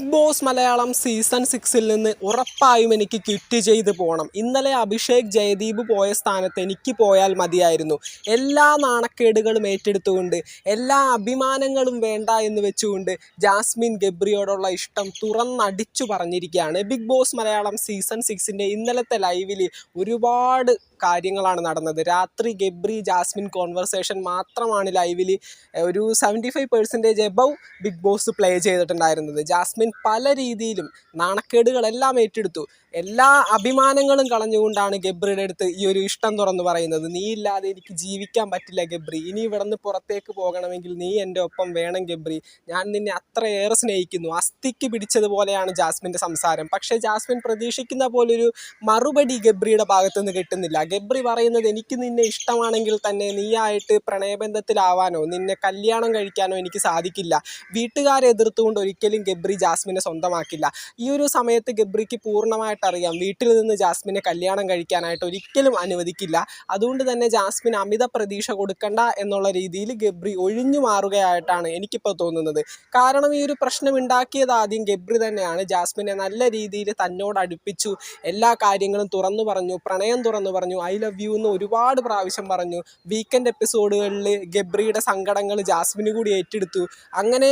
Boss Malayalam season സിക്സിൽ നിന്ന് ഉറപ്പായും എനിക്ക് ക്വിറ്റ് ചെയ്ത് പോകണം ഇന്നലെ അഭിഷേക് ജയദീപ് പോയ സ്ഥാനത്ത് എനിക്ക് പോയാൽ മതിയായിരുന്നു. എല്ലാ നാണക്കേടുകളും ഏറ്റെടുത്തുകൊണ്ട് എല്ലാ അഭിമാനങ്ങളും വേണ്ട എന്ന് വെച്ചുകൊണ്ട് ജാസ്മിൻ ഗബ്രിയോടുള്ള ഇഷ്ടം തുറന്നടിച്ചു പറഞ്ഞിരിക്കുകയാണ്. ബിഗ് ബോസ് മലയാളം സീസൺ സിക്സിന്റെ ഇന്നലത്തെ ലൈവിൽ ഒരുപാട് കാര്യങ്ങളാണ് നടന്നത്. രാത്രി ഗബ്രി ജാസ്മിൻ കോൺവെർസേഷൻ മാത്രമാണ് ലൈവിൽ ഒരു seventy five percentage above Big Boss play ചെയ്തിട്ടുണ്ടായിരുന്നത്. ജാസ്മിൻ പല രീതിയിലും നാണക്കേടുകളെല്ലാം ഏറ്റെടുത്തു. എല്ലാ അഭിമാനങ്ങളും കളഞ്ഞുകൊണ്ടാണ് ഗബ്രിയുടെ അടുത്ത് ഈ ഒരു ഇഷ്ടം തുറന്നു പറയുന്നത്. നീ ഇല്ലാതെ എനിക്ക് ജീവിക്കാൻ പറ്റില്ല ഗബ്രി. ഇനി ഇവിടെ നിന്ന് പുറത്തേക്ക് പോകണമെങ്കിൽ നീ എന്റെ ഒപ്പം വേണം ഗബ്രി. ഞാൻ നിന്നെ അത്രയേറെ സ്നേഹിക്കുന്നു. അസ്ഥിക്ക് പിടിച്ചതുപോലെയാണ് ജാസ്മിന്റെ സംസാരം. പക്ഷേ ജാസ്മിൻ പ്രതീക്ഷിക്കുന്ന പോലൊരു മറുപടി ഗബ്രിയുടെ ഭാഗത്തുനിന്ന് കിട്ടുന്നില്ല. ഗബ്രി പറയുന്നത് എനിക്ക് നിന്നെ ഇഷ്ടമാണെങ്കിൽ തന്നെ നീയായിട്ട് പ്രണയബന്ധത്തിലാവാനോ നിന്നെ കല്യാണം കഴിക്കാനോ എനിക്ക് സാധിക്കില്ല. വീട്ടുകാരെ എതിർത്തുകൊണ്ട് ഒരിക്കലും ഗബ്രി ജാസ്മിനെ സ്വന്തമാക്കില്ല. ഈ ഒരു സമയത്ത് ഗബ്രിക്ക് പൂർണമായിട്ട് അറിയാം വീട്ടിൽ നിന്ന് ജാസ്മിനെ കല്യാണം കഴിക്കാനായിട്ട് ഒരിക്കലും അനുവദിക്കില്ല. അതുകൊണ്ട് തന്നെ ജാസ്മിൻ അമിത പ്രതീക്ഷ കൊടുക്കണ്ട എന്നുള്ള രീതിയിൽ ഗബ്രി ഒഴിഞ്ഞു മാറുകയായിട്ടാണ് എനിക്കിപ്പോൾ തോന്നുന്നത്. കാരണം ഈ ഒരു പ്രശ്നം ഉണ്ടാക്കിയത് ആദ്യം ഗബ്രി തന്നെയാണ്. ജാസ്മിനെ നല്ല രീതിയിൽ തന്നോട് അടുപ്പിച്ചു എല്ലാ കാര്യങ്ങളും തുറന്നു പറഞ്ഞു പ്രണയം തുറന്നു പറഞ്ഞു ഐ ലവ് യു എന്ന് ഒരുപാട് പ്രാവശ്യം പറഞ്ഞു. വീക്കെൻഡ് എപ്പിസോഡുകളിൽ ഗബ്രിയുടെ സങ്കടങ്ങൾ ജാസ്മിന് കൂടി ഏറ്റെടുത്തു. അങ്ങനെ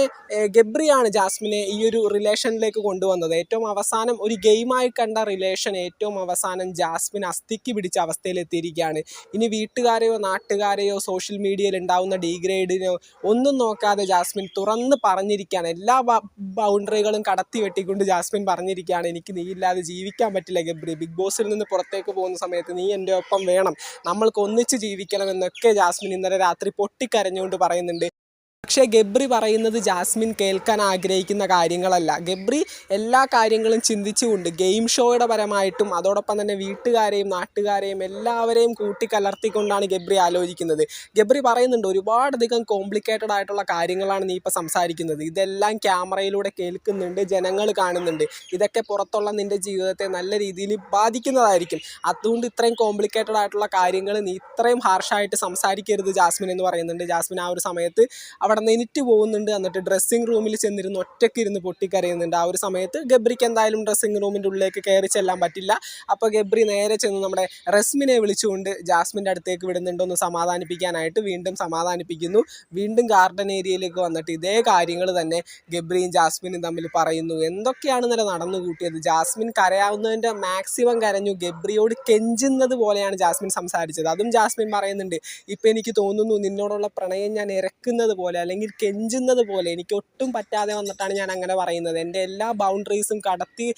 ഗബ്രിയാണ് ജാസ്മിനെ ഈ ഒരു റിലേഷനിലേക്ക് കൊണ്ടുവന്നത്. ഏറ്റവും അവസാനം ഒരു ഗെയിമായി കണ്ട റിലേഷൻ ഏറ്റവും അവസാനം ജാസ്മിൻ അസ്ഥിക്ക് പിടിച്ച അവസ്ഥയിലെത്തിയിരിക്കുകയാണ് ഇനി വീട്ടുകാരെയോ നാട്ടുകാരെയോ സോഷ്യൽ മീഡിയയിൽ ഉണ്ടാവുന്ന ഡീഗ്രേഡിനോ ഒന്നും നോക്കാതെ ജാസ്മിൻ തുറന്ന് പറഞ്ഞിരിക്കുകയാണ്. എല്ലാ ബൗണ്ടറികളും കടത്തി വെട്ടിക്കൊണ്ട് ജാസ്മിൻ പറഞ്ഞിരിക്കുകയാണ് എനിക്ക് നീ ഇല്ലാതെ ജീവിക്കാൻ പറ്റില്ല ഗബ്രി. ബിഗ് ബോസിൽ നിന്ന് പുറത്തേക്ക് പോകുന്ന സമയത്ത് നീ എന്റെ ഒപ്പം വേണം. നമ്മൾക്ക് ഒന്നിച്ച് ജീവിക്കണം എന്നൊക്കെ ജാസ്മിൻ ഇന്നലെ രാത്രി പൊട്ടിക്കരഞ്ഞുകൊണ്ട് പറയുന്നുണ്ട്. പക്ഷേ ഗബ്രി പറയുന്നത് ജാസ്മിൻ കേൾക്കാൻ ആഗ്രഹിക്കുന്ന കാര്യങ്ങളല്ല. ഗബ്രി എല്ലാ കാര്യങ്ങളും ചിന്തിച്ചുകൊണ്ട് ഗെയിം ഷോയുടെ പരമായിട്ടും അതോടൊപ്പം തന്നെ വീട്ടുകാരെയും നാട്ടുകാരെയും എല്ലാവരെയും കൂട്ടിക്കലർത്തിക്കൊണ്ടാണ് ഗബ്രി ആലോചിക്കുന്നത്. ഗബ്രി പറയുന്നുണ്ട് ഒരുപാടധികം കോംപ്ലിക്കേറ്റഡ് ആയിട്ടുള്ള കാര്യങ്ങളാണ് നീ ഇപ്പോൾ സംസാരിക്കുന്നത്. ഇതെല്ലാം ക്യാമറയിലൂടെ കേൾക്കുന്നുണ്ട് ജനങ്ങൾ കാണുന്നുണ്ട്. ഇതൊക്കെ പുറത്തുള്ള നിന്റെ ജീവിതത്തെ നല്ല രീതിയിൽ ബാധിക്കുന്നതായിരിക്കും. അതുകൊണ്ട് ഇത്രയും കോംപ്ലിക്കേറ്റഡ് ആയിട്ടുള്ള കാര്യങ്ങൾ നീ ഇത്രയും ഹാർഷായിട്ട് സംസാരിക്കരുത് ജാസ്മിൻ എന്ന് പറയുന്നുണ്ട്. ജാസ്മിൻ ആ ഒരു സമയത്ത് അവിടെ നിന്നിട്ട് പോകുന്നുണ്ട് എന്നിട്ട് ഡ്രസ്സിങ് റൂമിൽ ചെന്നിരുന്ന് ഒറ്റയ്ക്ക് ഇരുന്ന് പൊട്ടിക്കരയുന്നുണ്ട്. ആ ഒരു സമയത്ത് ഗബ്രിക്ക് എന്തായാലും ഡ്രസ്സിംഗ് റൂമിന്റെ ഉള്ളിലേക്ക് കയറി ചെല്ലാൻ പറ്റില്ല. അപ്പോൾ ഗബ്രി നേരെ ചെന്ന് നമ്മുടെ റസ്മിനെ വിളിച്ചുകൊണ്ട് ജാസ്മിന്റെ അടുത്തേക്ക് വിടുന്നുണ്ട്. ഒന്ന് സമാധാനിപ്പിക്കാനായിട്ട് വീണ്ടും സമാധാനിപ്പിക്കുന്നു. വീണ്ടും ഗാർഡൻ ഏരിയയിലേക്ക് വന്നിട്ട് ഇതേ കാര്യങ്ങൾ തന്നെ ഗബ്രിയും ജാസ്മിനും തമ്മിൽ പറയുന്നു. എന്തൊക്കെയാണ് ഇന്നലെ നടന്നു കൂട്ടിയത്? ജാസ്മിൻ കരയാവുന്നതിന്റെ മാക്സിമം കരഞ്ഞു. ഗബ്രിയോട് കെഞ്ചുന്നത് പോലെയാണ് ജാസ്മിൻ സംസാരിച്ചത്. അതും ജാസ്മിൻ പറയുന്നുണ്ട് ഇപ്പം എനിക്ക് തോന്നുന്നു നിന്നോടുള്ള പ്രണയം ഞാൻ ഇറക്കുന്നത് പോലെ അല്ലെങ്കിൽ കെഞ്ചുന്നത് പോലെ എനിക്ക് ഒട്ടും പറ്റാതെ വന്നിട്ടാണ് ഞാൻ അങ്ങനെ പറയുന്നത്. എന്റെ എല്ലാ ബൗണ്ടറീസും കടത്തി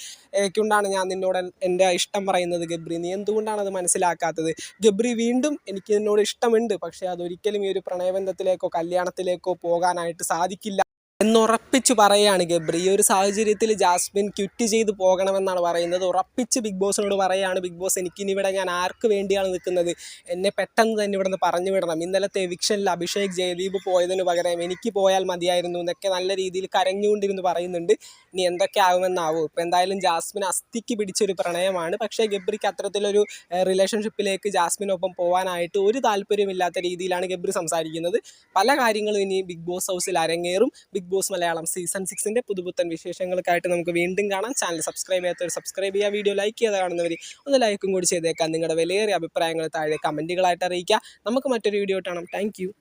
കൊണ്ടാണ് ഞാൻ നിന്നോട് എന്റെ ഇഷ്ടം പറയുന്നത് ഗബ്രി. നീ എന്തുകൊണ്ടാണ് അത് മനസ്സിലാക്കാത്തത്? ഗബ്രി വീണ്ടും എനിക്ക് നിന്നോട് ഇഷ്ടമുണ്ട് പക്ഷേ അതൊരിക്കലും ഈ ഒരു പ്രണയബന്ധത്തിലേക്കോ കല്യാണത്തിലേക്കോ പോകാനായിട്ട് സാധിക്കില്ല. എന്നുറപ്പിച്ച് പറയുകയാണ് ഗബ്രി ഈ ഒരു സാഹചര്യത്തിൽ ജാസ്മിൻ ക്വിറ്റ് ചെയ്ത് പോകണമെന്നാണ് പറയുന്നത്. ഉറപ്പിച്ച് ബിഗ് ബോസിനോട് പറയുകയാണ് ബിഗ് ബോസ് എനിക്കിനി ഇവിടെ ഞാൻ ആർക്ക് വേണ്ടിയാണ് നിൽക്കുന്നത്? എന്നെ പെട്ടെന്ന് തന്നെ ഇവിടെ നിന്ന് പറഞ്ഞു വിടണം. ഇന്നലത്തെ എവിക്ഷനിൽ അഭിഷേക് ജയദീപ് പോയതിന് പകരം എനിക്ക് പോയാൽ മതിയായിരുന്നു എന്നൊക്കെ നല്ല രീതിയിൽ കരഞ്ഞുകൊണ്ടിരുന്ന് പറയുന്നുണ്ട്. ഇനി എന്തൊക്കെ ആകുമെന്നാവും. ഇപ്പോൾ എന്തായാലും ജാസ്മിൻ അസ്ഥിക്ക് പിടിച്ചൊരു പ്രണയമാണ്. പക്ഷേ ഗബ്രിക്ക് അത്തരത്തിലൊരു റിലേഷൻഷിപ്പിലേക്ക് ജാസ്മിനൊപ്പം പോകാനായിട്ട് ഒരു താല്പര്യമില്ലാത്ത രീതിയിലാണ് ഗബ്രി സംസാരിക്കുന്നത്. പല കാര്യങ്ങളും ഇനി ബിഗ് ബോസ് ഹൗസിൽ അരങ്ങേറും. ബിഗ് ബോസ് മലയാളം സീസൺ സിക്സിന്റെ പുതുപുത്തൻ വിശേഷങ്ങൾക്കായിട്ട് നമുക്ക് വീണ്ടും കാണാം. ചാനൽ സബ്സ്ക്രൈബ് ചെയ്യാത്തവർ സബ്സ്ക്രൈബ് ചെയ്യുക വീഡിയോ ലൈക്ക് ചെയ്ത് കാണുന്നവർ ഒന്ന് ലൈക്കും കൂടി ചെയ്തേക്കാം. നിങ്ങളുടെ വിലയേറിയ അഭിപ്രായങ്ങൾ താഴെ കമന്റുകളായിട്ട് അറിയിക്കുക. നമുക്ക് മറ്റൊരു വീഡിയോ കാണാം. താങ്ക്